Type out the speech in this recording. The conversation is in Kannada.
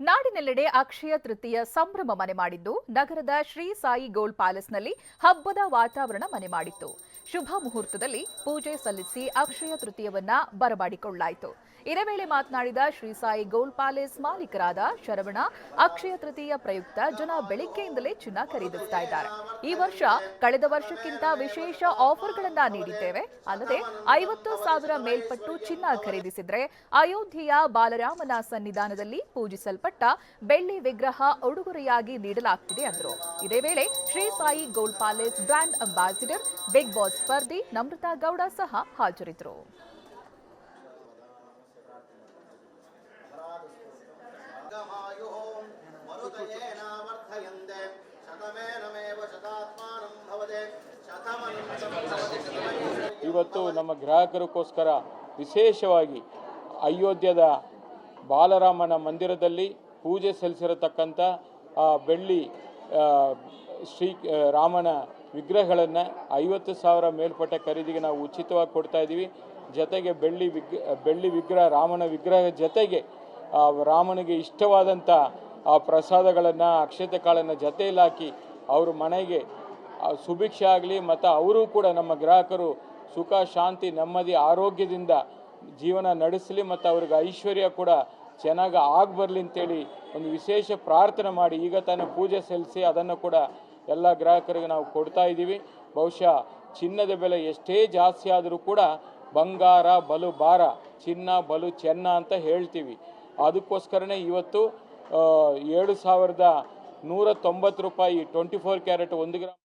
ನಾಡಿನೆಲ್ಲೆಡೆ ಅಕ್ಷಯ ತೃತೀಯ ಸಂಭ್ರಮ ಮನೆ ಮಾಡಿದ್ದು, ನಗರದ ಶ್ರೀ ಸಾಯಿ ಗೋಲ್ಡ್ ಪ್ಯಾಲೇಸ್ನಲ್ಲಿ ಹಬ್ಬದ ವಾತಾವರಣ ಮನೆ ಮಾಡಿತ್ತು. ಶುಭ ಮುಹೂರ್ತದಲ್ಲಿ ಪೂಜೆ ಸಲ್ಲಿಸಿ ಅಕ್ಷಯ ತೃತೀಯವನ್ನ ಬರಮಾಡಿಕೊಳ್ಳಲಾಯಿತು ಇದೇ ವೇಳೆ ಮಾತನಾಡಿದ ಶ್ರೀ ಸಾಯಿ ಗೋಲ್ ಪ್ಯಾಲೇಸ್ ಮಾಲೀಕರಾದ ಶರವಣ, ಅಕ್ಷಯ ತೃತೀಯ ಪ್ರಯುಕ್ತ ಜನ ಬೆಳಿಗ್ಗೆಯಿಂದಲೇ ಚಿನ್ನ ಖರೀದಿಸ್ತಾ ಇದ್ದಾರೆ. ಈ ವರ್ಷ ಕಳೆದ ವರ್ಷಕ್ಕಿಂತ ವಿಶೇಷ ಆಫರ್ಗಳನ್ನ ನೀಡಿದ್ದೇವೆ. ಅಲ್ಲದೆ ಐವತ್ತು ಸಾವಿರ ಮೇಲ್ಪಟ್ಟು ಚಿನ್ನ ಖರೀದಿಸಿದ್ರೆ ಅಯೋಧ್ಯೆಯ ಬಾಲರಾಮನ ಸನ್ನಿಧಾನದಲ್ಲಿ ಪೂಜಿಸಲ್ಪಟ್ಟ ಬೆಳ್ಳಿ ವಿಗ್ರಹ ಉಡುಗೊರೆಯಾಗಿ ನೀಡಲಾಗ್ತಿದೆ ಅಂದರು. ಇದೇ ವೇಳೆ Shri Sai gold palace brand ambassador, big boss ಸ್ಪರ್ಧಿ Namrata Gowda ಸಹ ಹಾಜರಿದ್ದರು. ಇವತ್ತು ನಮ್ಮ ಗ್ರಾಹಕರಿಗೋಸ್ಕರ ವಿಶೇಷವಾಗಿ ಅಯೋಧ್ಯದ ಬಾಲರಾಮನ ಮಂದಿರದಲ್ಲಿ ಪೂಜೆ ಸಲ್ಲಿಸಿರತಕ್ಕಂಥ ಬೆಳ್ಳಿ ಶ್ರೀ ರಾಮನ ವಿಗ್ರಹಗಳನ್ನು ಐವತ್ತು ಸಾವಿರ ಮೇಲ್ಪಟ್ಟ ಖರೀದಿಗೆ ನಾವು ಉಚಿತವಾಗಿ ಕೊಡ್ತಾ ಇದ್ದೀವಿ. ಜೊತೆಗೆ ಬೆಳ್ಳಿ ವಿಗ್ ಬೆಳ್ಳಿ ವಿಗ್ರಹ, ರಾಮನ ವಿಗ್ರಹ ಜೊತೆಗೆ ರಾಮನಿಗೆ ಇಷ್ಟವಾದಂಥ, ಆ, ಪ್ರಸಾದಗಳನ್ನು, ಅಕ್ಷತೆ ಕಾಳನ್ನು ಜೊತೆಯಲ್ಲಿ ಹಾಕಿ ಅವರು ಮನೆಗೆ ಸುಭಿಕ್ಷೆ ಆಗಲಿ, ಮತ್ತು ಅವರು ಕೂಡ ನಮ್ಮ ಗ್ರಾಹಕರು ಸುಖ, ಶಾಂತಿ, ನೆಮ್ಮದಿ, ಆರೋಗ್ಯದಿಂದ ಜೀವನ ನಡೆಸಲಿ ಮತ್ತು ಅವ್ರಿಗೆ ಐಶ್ವರ್ಯ ಕೂಡ ಚೆನ್ನಾಗಿ ಆಗಿ ಬರಲಿ ಅಂತೇಳಿ ಒಂದು ವಿಶೇಷ ಪ್ರಾರ್ಥನೆ ಮಾಡಿ. ಈಗ ತಾನೇ ಪೂಜೆ ಸಲ್ಲಿಸಿ ಅದನ್ನು ಕೂಡ ಎಲ್ಲ ಗ್ರಾಹಕರಿಗೆ ನಾವು ಕೊಡ್ತಾ ಇದ್ದೀವಿ. ಬಹುಶಃ ಚಿನ್ನದ ಬೆಲೆ ಎಷ್ಟೇ ಜಾಸ್ತಿ ಆದರೂ ಕೂಡ ಬಂಗಾರ, ಬಲು ಭಾರ, ಚಿನ್ನ, ಬಲು ಚೆನ್ನ ಅಂತ ಹೇಳ್ತೀವಿ. ಅದಕ್ಕೋಸ್ಕರನೇ ಇವತ್ತು ಏಳು ಸಾವಿರದ ನೂರ ತೊಂಬತ್ತು ರೂಪಾಯಿ ಟ್ವೆಂಟಿ ಫೋರ್ ಕ್ಯಾರೆಟ್ ಒಂದು ಗ್ರಾಮ್